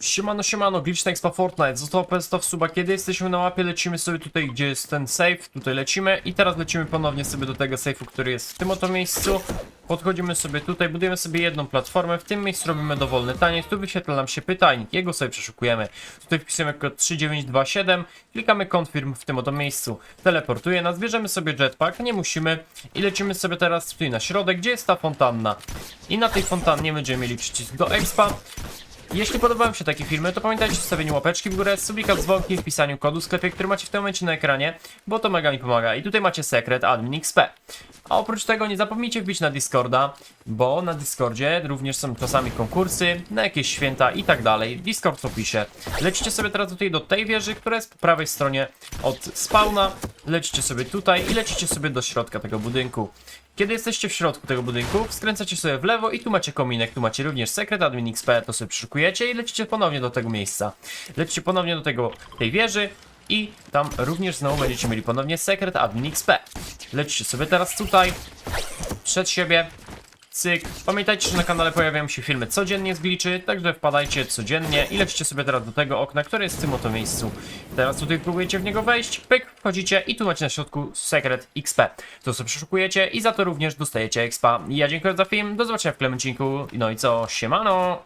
Siemano, siemano, Glitch Expa Fortnite, został PS100 w suba, kiedy jesteśmy na mapie, lecimy sobie tutaj, gdzie jest ten safe, tutaj lecimy i teraz lecimy ponownie sobie do tego safe'u, który jest w tym oto miejscu. Podchodzimy sobie tutaj, budujemy sobie jedną platformę, w tym miejscu robimy dowolny taniec, tu wyświetla nam się pytajnik, jego sobie przeszukujemy. Tutaj wpisujemy kod 3927, klikamy confirm w tym oto miejscu, teleportuje nas, bierzemy sobie jetpack, nie musimy. I lecimy sobie teraz tutaj na środek, gdzie jest ta fontanna. I na tej fontannie będziemy mieli przycisk do expa, jeśli podobają się takie filmy, to pamiętajcie o stawieniu łapeczki w górę, sublika dzwonki, wpisaniu kodu w sklepie, który macie w tym momencie na ekranie, bo to mega mi pomaga. I tutaj macie sekret admin XP. A oprócz tego nie zapomnijcie wbić na Discorda, bo na Discordzie również są czasami konkursy, na jakieś święta i tak dalej. Discord w opisie. Lecicie sobie teraz tutaj do tej wieży, która jest po prawej stronie od spawna. Lecicie sobie tutaj i lecicie sobie do środka tego budynku. Kiedy jesteście w środku tego budynku, skręcacie sobie w lewo i tu macie kominek, tu macie również sekret admin XP, to sobie przeszukujecie i lecicie ponownie do tego miejsca. Lecicie ponownie do tego, tej wieży i tam również znowu będziecie mieli ponownie sekret admin XP. Lecicie sobie teraz tutaj, przed siebie, cyk. Pamiętajcie, że na kanale pojawiają się filmy codziennie z glitchy, także wpadajcie codziennie i lecicie sobie teraz do tego okna, które jest w tym oto miejscu. Teraz tutaj próbujecie w niego wejść, pyk, wchodzicie i tu macie na środku sekret XP. To sobie przeszukujecie i za to również dostajecie expa. Ja dziękuję za film, do zobaczenia w kolejnym odcinku, no i co, siemano!